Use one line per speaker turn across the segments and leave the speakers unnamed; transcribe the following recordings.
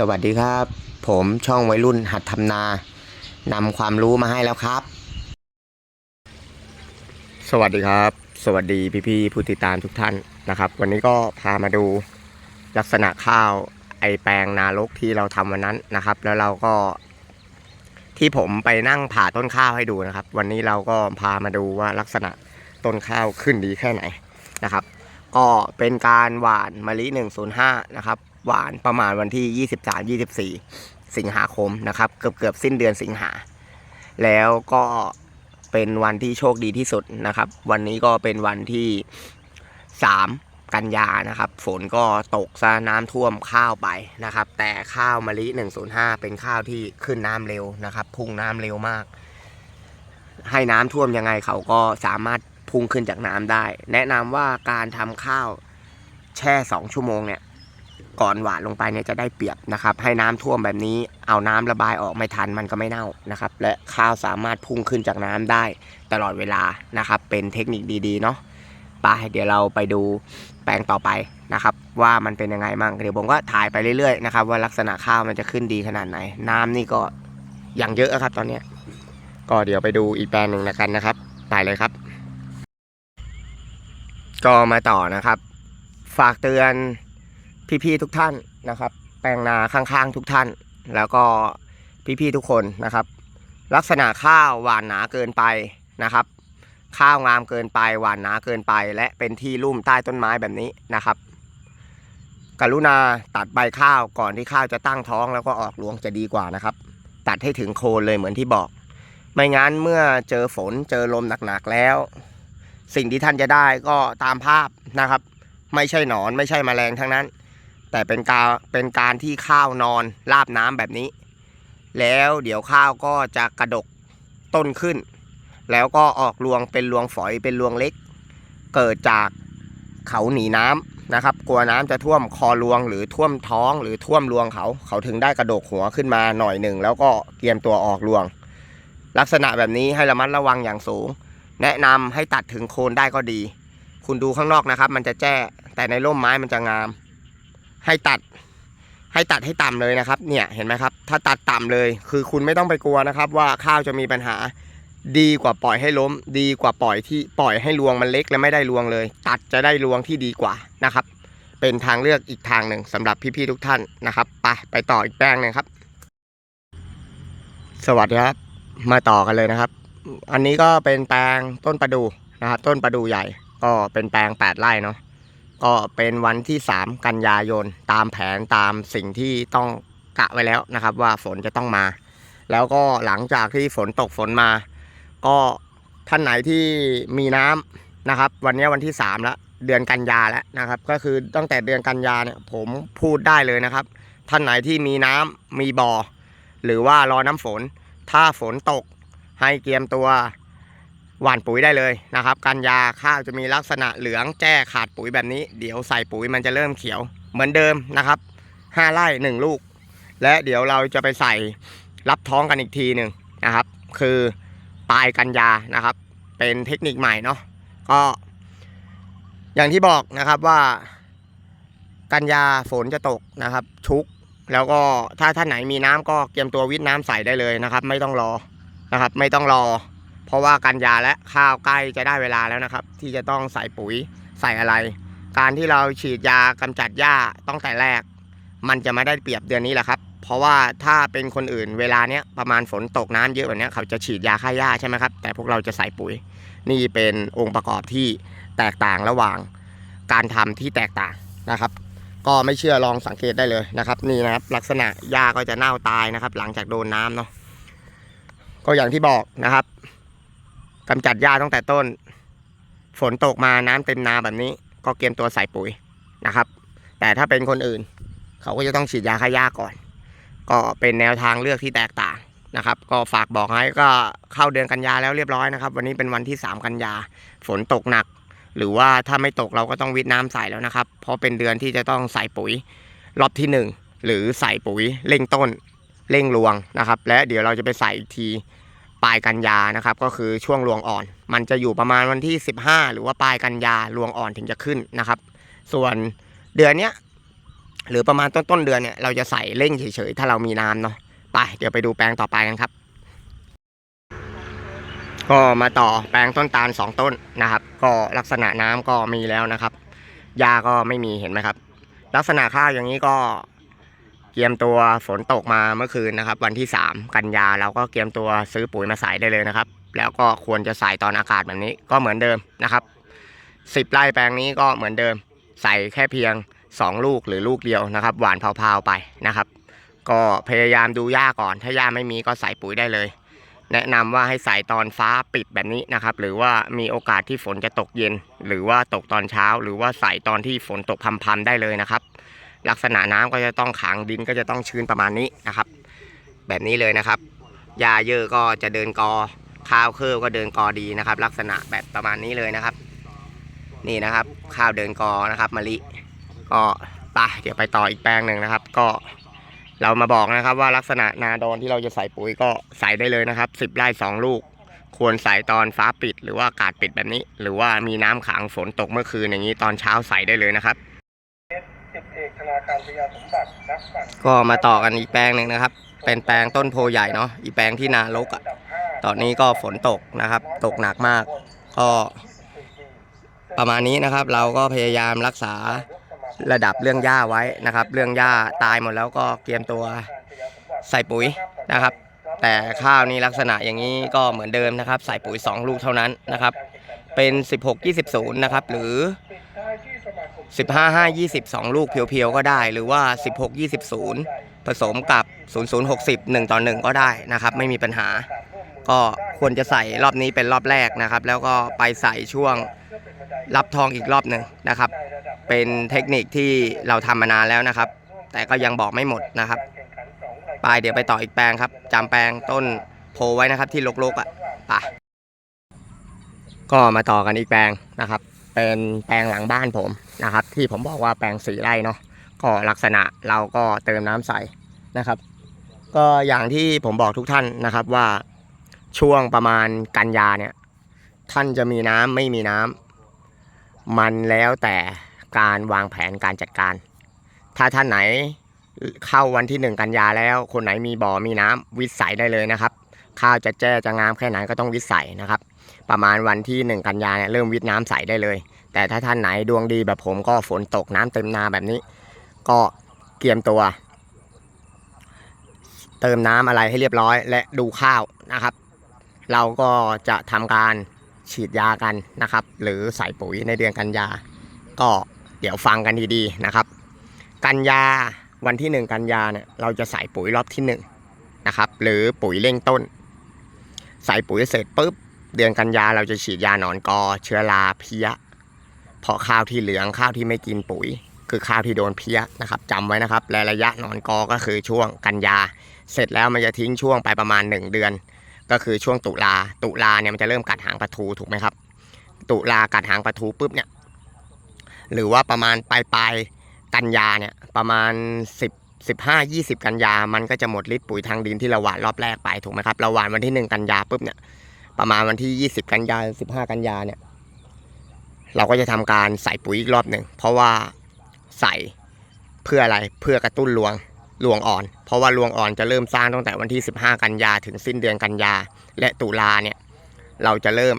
สวัสดีครับ ผมช่องวัยรุ่นหัดทำนานำความรู้มาให้แล้วครับ สวัสดีครับ สวัสดีพี่ๆผู้ติดตามทุกท่านนะครับ วันนี้ก็พามาดูลักษณะข้าวไอแปลงนารกที่เราทำวันนั้นนะครับ แล้วเราก็ ที่ผมไปนั่งผ่าต้นข้าวให้ดูนะครับ วันนี้เราก็พามาดูว่าลักษณะต้นข้าวขึ้นดีแค่ไหนนะครับ ก็เป็นการหว่านมะลิ105นะครับ หวานประมาณวันที่ 23-24 สิงหาคมนะครับ เกือบเกือบสิ้นเดือนสิงหา แล้วก็เป็นวันที่โชคดีที่สุดนะครับ วันนี้ก็เป็นวันที่ 3 กันยานะครับ ฝนก็ตกซะน้ำท่วมข้าวไปนะครับ แต่ข้าวมะลิ 105 เป็นข้าวที่ขึ้นน้ำเร็วนะครับ พุ่งน้ำเร็วมาก ให้น้ำท่วมยังไงเขาก็สามารถพุ่งขึ้นจากน้ำได้ แนะนำว่าการทำข้าวแช่ 2 ชั่วโมงเนี่ย ก่อนหวานลงไปเนี่ยจะได้เปรียบนะครับ ให้น้ำท่วมแบบนี้เอาน้ำระบายออกไม่ทันมันก็ไม่เน่านะครับ และข้าวสามารถพุ่งขึ้นจากน้ำได้ตลอดเวลานะครับ เป็นเทคนิคดีๆเนาะไปเดี๋ยวเราไปดูแปลงต่อไปนะครับ ว่ามันเป็นยังไงมั่งเดี๋ยวผมก็ถ่ายไปเรื่อยๆนะครับ ว่าลักษณะข้าวมันจะขึ้นดีขนาดไหน น้ำนี่ก็อย่างเยอะครับ ตอนเนี้ยก็เดี๋ยวไปดูอีกแปลงหนึ่งล้วกันนะครับไปเลยครับ ก็มาต่อนะครับ ฝากเตือน พี่ๆทุกท่านนะครับ แปลงนาข้างๆทุกท่าน แล้วก็พี่ๆทุกคนนะครับ ลักษณะข้าวหวานหนาเกินไปนะครับ ข้าวงามเกินไปหวานหนาเกินไป และเป็นที่ลุ่มใต้ต้นไม้แบบนี้นะครับ กรุณาตัดใบข้าวก่อนที่ข้าวจะตั้งท้องแล้วก็ออกรวงจะดีกว่านะครับ ตัดให้ถึงโคนเลยเหมือนที่บอก ไม่งั้นเมื่อเจอฝนเจอลมหนักๆแล้ว สิ่งที่ท่านจะได้ก็ตามภาพนะครับ ไม่ใช่หนอนไม่ใช่แมลงทั้งนั้น แต่เป็นการเป็นการที่ข้าวนอนราบน้ำแบบนี้ แล้วเดี๋ยวข้าวก็จะกระดกต้นขึ้น แล้วก็ออกรวงเป็นรวงฝอยเป็นรวงเล็ก เกิดจากเขาหนีน้ำนะครับ กลัวน้ำจะท่วมคอรวงหรือท่วมท้องหรือท่วมรวงเขา เขาถึงได้กระดกหัวขึ้นมาหน่อยหนึ่งแล้วก็เตรียมตัวออกรวง ลักษณะแบบนี้ให้ระมัดระวังอย่างสูง แนะนำให้ตัดถึงโคนได้ก็ดี คุณดูข้างนอกนะครับ มันจะแจ้แต่ในร่มไม้มันจะงาม ให้ตัดให้ตัดให้ต่ำเลยนะครับ เนี่ยเห็นไหมครับ ถ้าตัดต่ำเลย คือคุณไม่ต้องไปกลัวนะครับ ว่าข้าวจะมีปัญหาดีกว่าปล่อยให้ล้ม ดีกว่าปล่อยที่ปล่อยให้รวงมันเล็กและไม่ได้รวงเลย ตัดจะได้รวงที่ดีกว่านะครับ เป็นทางเลือกอีกทางหนึ่งสำหรับพี่ๆทุกท่านนะครับไปไปต่ออีกแปลงหนึ่งครับ สวัสดีครับ มาต่อกันเลยนะครับ อันนี้ก็เป็นแปลงต้นประดูนะครับ ต้นประดูใหญ่ก็เป็นแปลง 8 ไร่เนาะ ก็เป็นวันที่ 3 กันยายนตามแผนตามสิ่งที่ต้องกะไว้แล้วนะครับ ว่าฝนจะต้องมา แล้วก็หลังจากที่ฝนตกฝนมา ก็ท่านไหนที่มีน้ำนะครับ วันนี้วันที่3แล้วเดือนกันยาแล้วนะครับ ก็คือตั้งแต่เดือนกันยาเนี่ยผมพูดได้เลยนะครับ ท่านไหนที่มีน้ำมีบ่อหรือว่ารอน้ำฝน ถ้าฝนตกให้เตรียมตัว หว่านปุ๋ยได้เลยนะครับกันยาข้าวจะมีลักษณะเหลืองแจ้ขาดปุ๋ยแบบนี้ เดี๋ยวใส่ปุ๋ยมันจะเริ่มเขียวเหมือนเดิมนะครับห้าไร่หนึ่งลูก และเดี๋ยวเราจะไปใส่รับท้องกันอีกทีหนึ่งนะครับ คือปลายกันยานะครับ เป็นเทคนิคใหม่เนาะก็ อย่างที่บอกนะครับว่า กันยาฝนจะตกนะครับ ชุกแล้วก็ถ้าท่านไหนมีน้ำก็เตรียมตัววิทน้ำใส่ได้เลยนะครับ ไม่ต้องรอนะครับ ไม่ต้องรอ เพราะว่ากันยาและข้าวใกล้จะได้เวลาแล้วนะครับ ที่จะต้องใส่ปุ๋ยใส่อะไร การที่เราฉีดยากำจัดหญ้าตั้งแต่แรก มันจะไม่ได้เปรียบเดือนนี้แหละครับ เพราะว่าถ้าเป็นคนอื่นเวลาเนี้ยประมาณฝนตกน้ำเยอะแบบเนี้ยเขาจะฉีดยาฆ่าหญ้าใช่ไหมครับแต่พวกเราจะใส่ปุ๋ย นี่เป็นองค์ประกอบที่แตกต่างระหว่าง การทำที่แตกต่างนะครับ ก็ไม่เชื่อลองสังเกตได้เลยนะครับ นี่นะครับ ลักษณะหญ้าก็จะเน่าตายนะครับ หลังจากโดนน้ำเนาะก็อย่างที่บอกนะครับ กำจัดหญ้าตั้งแต่ต้น ฝนตกมาน้ำเต็มนาแบบนี้ ก็เตรียมตัวใส่ปุ๋ยนะครับ แต่ถ้าเป็นคนอื่น เขาก็จะต้องฉีดยาฆ่าหญ้าก่อน ก็เป็นแนวทางเลือกที่แตกต่างนะครับ ก็ฝากบอกให้ก็เข้าเดือนกันยาแล้วเรียบร้อยนะครับ วันนี้เป็นวันที่ 3 กันยา ฝนตกหนัก หรือว่าถ้าไม่ตกเราก็ต้องวิทน้ำใส่แล้วนะครับ เพราะเป็นเดือนที่จะต้องใส่ปุ๋ยรอบที่ 1 หรือใส่ปุ๋ยเร่งต้นเร่งรวงนะครับ และเดี๋ยวเราจะไปใส่อีกที ปลายกันยานะครับ ก็คือช่วงรวงอ่อน มันจะอยู่ประมาณวันที่ 15 หรือว่าปลายกันยารวงอ่อนถึงจะขึ้นนะครับ ส่วนเดือนเนี้ยหรือประมาณต้นต้นเดือนเนี่ยเราจะใส่เร่งเฉยๆถ้าเรามีน้ำเนาะไปเดี๋ยวไปดูแปลงต่อไปกันครับ ก็มาต่อแปลงต้นตาลสองต้นนะครับ ก็ลักษณะน้ำก็มีแล้วนะครับยาก็ไม่มีเห็นไหมครับ ลักษณะข้าวอย่างนี้ก็ เตรียมตัวฝนตกมาเมื่อคืนนะครับ วันที่ 3 กันยาเราก็เตรียมตัวซื้อปุ๋ยมาใส่ได้เลยนะครับ แล้วก็ควรจะใส่ตอนอากาศแบบนี้ก็เหมือนเดิมนะครับ10ไร่แปลงนี้ก็เหมือนเดิม ใส่แค่เพียง 2 ลูกหรือลูกเดียวนะครับ หวานเผาๆไปนะครับ ก็พยายามดูหญ้าก่อน ถ้าหญ้าไม่มีก็ใส่ปุ๋ยได้เลย แนะนำว่าให้ใส่ตอนฟ้าปิดแบบนี้นะครับ หรือว่ามีโอกาสที่ฝนจะตกเย็น หรือว่าตกตอนเช้า หรือว่าใส่ตอนที่ฝนตกพรำๆได้เลยนะครับ ลักษณะน้ำก็จะต้องขังดินก็จะต้องชื้นประมาณนี้นะครับ แบบนี้เลยนะครับหญ้าเยอะก็จะเดินกอข้าวเคิร์ก็เดินกอดีนะครับ ลักษณะแบบประมาณนี้เลยนะครับ นี่นะครับ ข้าวเดินกอนะครับมะลิก็ไปเดี๋ยวไปต่ออีกแปลงหนึ่งนะครับ ก็เรามาบอกนะครับว่าลักษณะนาดอนที่เราจะใส่ปุ๋ยก็ใส่ได้เลยนะครับสิบไร่สองลูก ควรใส่ตอนฟ้าปิด หรือว่าอากาศปิดแบบนี้ หรือว่ามีน้ำขังฝนตกเมื่อคืนอย่างนี้ตอนเช้าใส่ได้เลยนะครับ
นาคารพยาสมบัตินักปั่น
ก็มาต่อกันอีกแปลงหนึ่งนะครับ เป็นแปลงต้นโพใหญ่เนาะอีแปลงที่นารกอะ่ะตอนนี้ก็ฝนตกนะครับ ตกหนักมาก ก็ประมาณนี้นะครับ เราก็พยายามรักษาระดับเรื่องหญ้าไว้นะครับ เรื่องหญ้าตายหมดแล้วก็เตรียมตัวใส่ปุ๋ยนะครับ แต่ข้าวนี่ลักษณะอย่างนี้ก็เหมือนเดิมนะครับ ใส่ปุ๋ย 2 ลูกเท่านั้นนะครับ เป็น 16 20 0นะครับ หรือ 15 5 20 2 ลูกเพียวๆ ก็ได้ หรือว่า 16 20 0 ผสมกับ 0060 1 ต่อ 1 ก็ได้นะครับ ไม่มีปัญหา ก็ควรจะใส่รอบนี้เป็นรอบแรกนะครับ แล้วก็ไปใส่ช่วงรับทองอีกรอบหนึ่งนะครับ เป็นเทคนิคที่เราทำมานานแล้วนะครับ แต่ก็ยังบอกไม่หมดนะครับไปเดี๋ยวไปต่ออีกแปลงครับจำแปลงต้นโพไว้นะครับที่ลกๆอะไปก็มาต่อกันอีกแปลงนะครับ เป็นแปลงหลังบ้านผม นะครับ ที่ผมบอกว่าแปลงสีไร่เนาะก็ลักษณะเราก็เติมน้ำใส่นะครับ ก็อย่างที่ผมบอกทุกท่านนะครับว่าช่วงประมาณกันยาเนี่ยท่านจะมีน้ำไม่มีน้ำมันแล้วแต่การวางแผนการจัดการ ถ้าท่านไหนเข้าวันที่หนึ่งกันยาแล้ว คนไหนมีบ่อมีน้ำวิสัยได้เลยนะครับ ข้าวจะแจ้จะงามแค่ไหนก็ต้องวิสัยนะครับ ประมาณวันที่หนึ่งกันยาเนี่ยเริ่มวิทน้ำใสได้เลย แต่ถ้าท่านไหนดวงดีแบบผมก็ฝนตกน้ำเต็มนาแบบนี้ ก็เตรียมตัว เติมน้ำอะไรให้เรียบร้อย และดูข้าวนะครับ เราก็จะทำการฉีดยากันนะครับ หรือใส่ปุ๋ยในเดือนกันยา ก็เดี๋ยวฟังกันดีๆนะครับ กันยาวันที่หนึ่งกันยาเนี่ยเราจะใส่ปุ๋ยรอบที่หนึ่งนะครับหรือปุ๋ยเร่งต้น ใส่ปุ๋ยเสร็จปุ๊บเดือนกันยาเราจะฉีดยาหนอนกอ เชื้อราเพี้ย เพราะข้าวที่เหลืองข้าวที่ไม่กินปุ๋ย คือข้าวที่โดนเพี้ยนะครับจำไว้นะครับและระยะนอนกอก็คือช่วงกันยา เสร็จแล้วมันจะทิ้งช่วงไปประมาณ 1 เดือน ก็คือช่วงตุลาตุลาเนี่ยมันจะเริ่มกัดหางปลาทูถูกไหมครับ ตุลากัดหางปลาทูปุ๊บเนี่ยหรือว่าประมาณปลายปลายกันยาเนี่ยประมาณ 10 15 20 กันยา มันก็จะหมดฤทธิ์ปุ๋ยทางดินที่เราหว่านรอบแรกไปถูกไหมครับเราหว่านวันที่ 1 กันยาปุ๊บเนี่ยประมาณวันที่ 20 กันยา 15 กันยาเนี่ย เราก็จะทำการใส่ปุ๋ยอีกรอบหนึ่งเพราะว่าใส่เพื่ออะไรเพื่อกระตุ้นรวงรวงอ่อน เพราะว่ารวงอ่อนจะเริ่มสร้างตั้งแต่วันที่ 15 กันยาถึงสิ้นเดือนกันยา และตุลาเนี่ยเราจะเริ่ม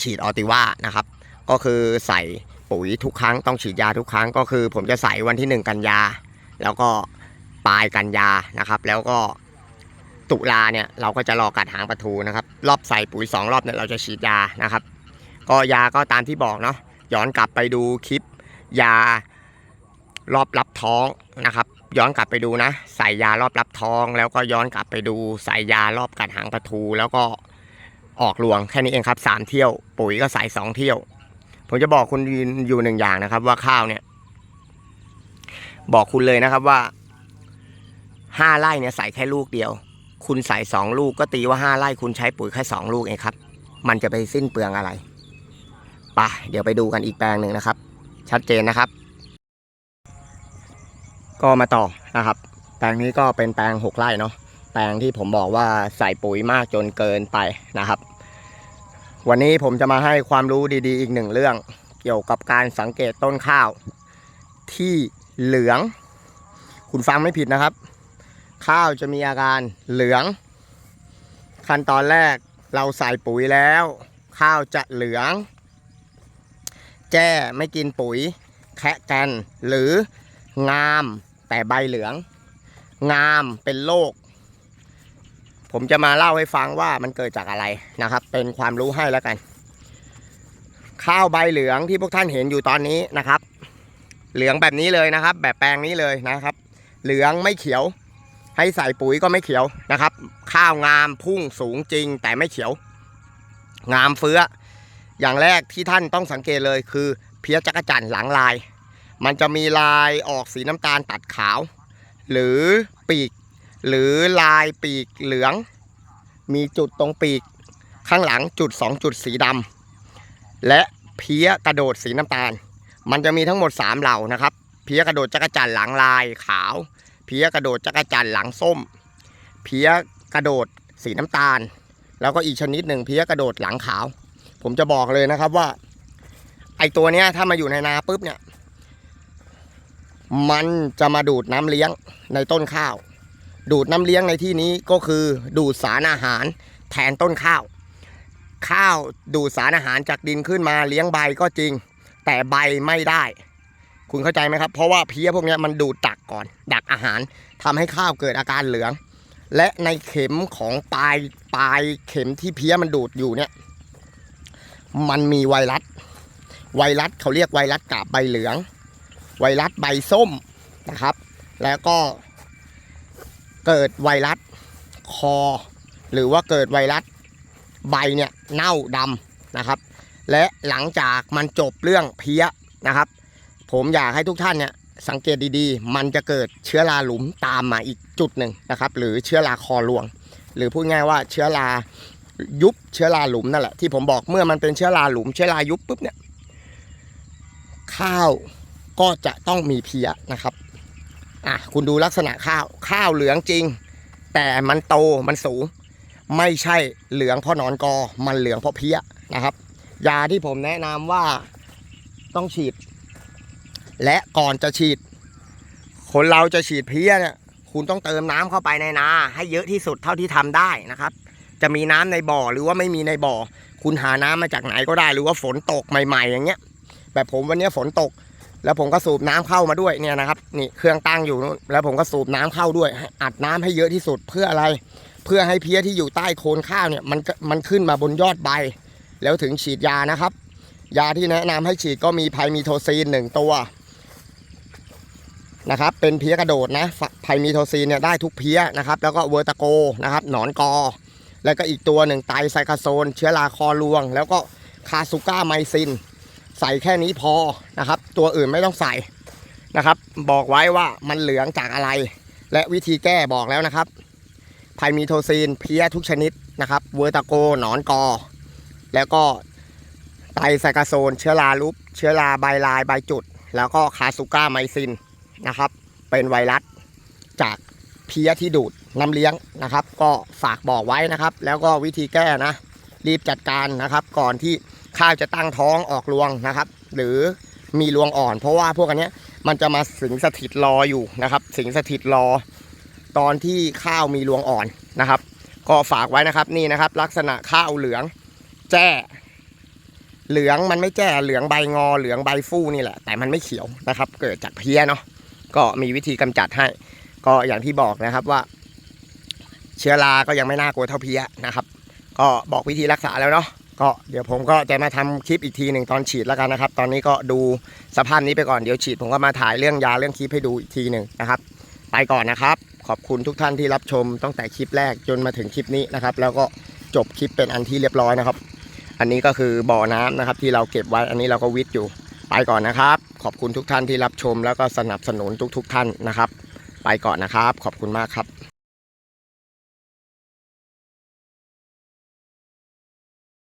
ฉีดออติว่านะครับ ก็คือใส่ปุ๋ยทุกครั้งต้องฉีดยาทุกครั้งก็คือ ผมจะใส่วันที่ 1 กันยา แล้วก็ปลายกันยานะครับ แล้วก็ตุลาเนี่ยเราก็จะรอกัดหางปลาทูนะครับ รอบใส่ปุ๋ย 2 รอบเนี่ยเราจะฉีดยานะครับ ก็ยาก็ตามที่บอกเนาะย้อนกลับไปดูคลิป ยารอบรับท้องนะครับ ย้อนกลับไปดูนะใส่ยารอบรับท้อง แล้วก็ย้อนกลับไปดูใส่ยารอบกัดหางปลาทู แล้วก็ออกรวงแค่นี้เองครับสามเที่ยว ปุ๋ยก็ใส่สองเที่ยว ผมจะบอกคุณอยู่หนึ่งอย่างนะครับ ว่าข้าวเนี่ย บอกคุณเลยนะครับว่าห้าไร่เนี่ยใส่แค่ลูกเดียว คุณใส่สองลูกก็ตีว่าห้าไร่คุณใช้ปุ๋ยแค่สองลูกเองครับ มันจะไปสิ้นเปลืองอะไร ปเดี๋ยวไปดูกันอีกแปลงหนึ่งนะครับ ชัดเจนนะครับ ก็มาต่อนะครับ แปลงนี้ก็เป็นแปลงหกไร่เนาะแปลงที่ผมบอกว่าใส่ปุ๋ยมากจนเกินไปนะครับ วันนี้ผมจะมาให้ความรู้ดีๆ อีกหนึ่งเรื่อง เกี่ยวกับการสังเกตต้นข้าว ที่เหลือง คุณฟังไม่ผิดนะครับ ข้าวจะมีอาการเหลือง ขั้นตอนแรกเราใส่ปุ๋ยแล้ว ข้าวจะเหลือง แจ้ไม่กินปุ๋ย แคะกัน หรืองามแต่ใบเหลือง งามเป็นโรคผมจะมาเล่าให้ฟังว่ามันเกิดจากอะไรนะครับ เป็นความรู้ให้แล้วกัน ข้าวใบเหลืองที่พวกท่านเห็นอยู่ตอนนี้นะครับ เหลืองแบบนี้เลยนะครับ แบบแปลงนี้เลยนะครับ เหลืองไม่เขียว ให้ใส่ปุ๋ยก็ไม่เขียวนะครับ ข้าวงามพุ่งสูงจริงแต่ไม่เขียว งามเฟื้อ อย่างแรกที่ท่านต้องสังเกตเลยคือ เพี้ยจักรจันทร์หลังลาย มันจะมีลายออกสีน้ำตาลตัดขาว หรือปีก หรือลายปีกเหลือง มีจุดตรงปีก ข้างหลังจุด 2 จุดสีดำและเพี้ยกระโดดสีน้ำตาล มันจะมีทั้งหมด 3 เหล่านะครับ เพี้ยกระโดดจักรจันทร์หลังลายขาว เพี้ยกระโดดจักรจันทร์หลังส้ม เพี้ยกระโดดสีน้ำตาล แล้วก็อีกชนิดหนึ่งเพี้ยกระโดดหลังขาว ผมจะบอกเลยนะครับว่า ไอตัวเนี้ยถ้ามาอยู่ในนาปุ๊บเนี่ย มันจะมาดูดน้ำเลี้ยงในต้นข้าว ดูดน้ำเลี้ยงในที่นี้ก็คือดูดสารอาหารแทนต้นข้าว ข้าวดูดสารอาหารจากดินขึ้นมาเลี้ยงใบก็จริง แต่ใบไม่ได้ คุณเข้าใจไหมครับ เพราะว่าเพี้ยพวกนี้มันดูดดักก่อน ดักอาหารทำให้ข้าวเกิดอาการเหลือง และในเข็มของปลายปลายเข็มที่เพี้ยมันดูดอยู่เนี่ย มันมีไวรัส ไวรัสเขาเรียกไวรัสกาบใบเหลือง ไวรัสใบส้มนะครับ แล้วก็เกิดไวรัสคอ หรือว่าเกิดไวรัสใบเนี่ยเน่าดำนะครับ และหลังจากมันจบเรื่องเพี้ยนะครับ ผมอยากให้ทุกท่านเนี่ยสังเกตดีๆ มันจะเกิดเชื้อราหลุมตามมาอีกจุดหนึ่งนะครับ หรือเชื้อราคอรวง หรือพูดง่ายว่าเชื้อรา ยุบเชื้อราหลุมนั่นแหละที่ผมบอกเมื่อมันเป็นเชื้อราหลุมเชื้อรายุบปุ๊บเนี่ย ข้าวก็จะต้องมีเพี้ยนะครับอะคุณดูลักษณะข้าวข้าวเหลืองจริง แต่มันโตมันสูง ไม่ใช่เหลืองเพราะหนอนกอ มันเหลืองเพราะเพี้ยนะครับ ยาที่ผมแนะนำว่าต้องฉีด และก่อนจะฉีด คนเราจะฉีดเพี้ยเนี่ยคุณต้องเติมน้ำเข้าไปในนา ให้เยอะที่สุดเท่าที่ทำได้นะครับ จะมีน้ำในบ่อหรือว่าไม่มีในบ่อ คุณหาน้ำมาจากไหนก็ได้ หรือว่าฝนตกใหม่ๆ อย่างเงี้ย แบบผมวันนี้ฝนตก แล้วผมก็สูบน้ำเข้ามาด้วยเนี่ยนะครับนี่เครื่องตั้งอยู่นู้นแล้วผมก็สูบน้ำเข้าด้วย อัดน้ำให้เยอะที่สุดเพื่ออะไร เพื่อให้เพี้ยที่อยู่ใต้โคนข้าวเนี่ยมันมันขึ้นมาบนยอดใบ แล้วถึงฉีดยานะครับ ยาที่แนะนำให้ฉีดก็มีไพมีโทซีนหนึ่งตัวนะครับเป็นเพี้ยกระโดดนะไพมีโทซีนเนี่ยได้ทุกเพี้ยนะครับ แล้วก็เวอร์ตาโกนะครับหนอนกอ แล้วก็อีกตัวหนึ่งไตไซคาโซน เชื้อราคอรวง แล้วก็คาซูก้าไมซิน ใส่แค่นี้พอนะครับ ตัวอื่นไม่ต้องใส่นะครับ บอกไว้ว่ามันเหลืองจากอะไร และวิธีแก้บอกแล้วนะครับไพมีโทซีนเพี้ยทุกชนิดนะครับ เวอร์ตาโกหนอนกอ แล้วก็ไตไซคาโซน เชื้อราลุปเชื้อราใบลายใบจุด แล้วก็คาซูก้าไมซินนะครับ เป็นไวรัสจากเพี้ยที่ดูด น้ำเลี้ยงนะครับ ก็ฝากบอกไว้นะครับ แล้วก็วิธีแก้นะ รีบจัดการนะครับ ก่อนที่ข้าวจะตั้งท้องออกรวงนะครับ หรือมีรวงอ่อน เพราะว่าพวกอันนี้มันจะมาสิงสถิตรออยู่นะครับ สิงสถิตรอ ตอนที่ข้าวมีรวงอ่อนนะครับ ก็ฝากไว้นะครับนี่นะครับ ลักษณะข้าวเหลือง แจ้เหลืองมันไม่แจ้เหลืองใบงอเหลืองใบฟูนี่แหละ แต่มันไม่เขียวนะครับ เกิดจากเพี้ยเนาะก็มีวิธีกำจัดให้ ก็อย่างที่บอกนะครับว่า เชื้อราก็ยังไม่น่ากลัวเท่าเพี้ยนะครับ ก็บอกวิธีรักษาแล้วเนาะก็เดี๋ยวผมก็จะมาทำคลิปอีกทีหนึ่งตอนฉีดแล้วกันนะครับ ตอนนี้ก็ดูสภาพนี้ไปก่อนเดี๋ยวฉีด ผมก็มาถ่ายเรื่องยาเรื่องคลิปให้ดูอีกทีหนึ่งนะครับ ไปก่อนนะครับ ขอบคุณทุกท่านที่รับชมตั้งแต่คลิปแรกจนมาถึงคลิปนี้นะครับ แล้วก็จบคลิปเป็นอันที่เรียบร้อยนะครับ อันนี้ก็คือบ่อน้ำนะครับ ที่เราเก็บไว้อันนี้เราก็วิทย์อยู่ ไปก่อนนะครับ ขอบคุณทุกท่านที่รับชม แล้วก็สนับสนุนทุก ๆ ท่านนะครับ ไปก่อนนะครับ ขอบคุณมากครับ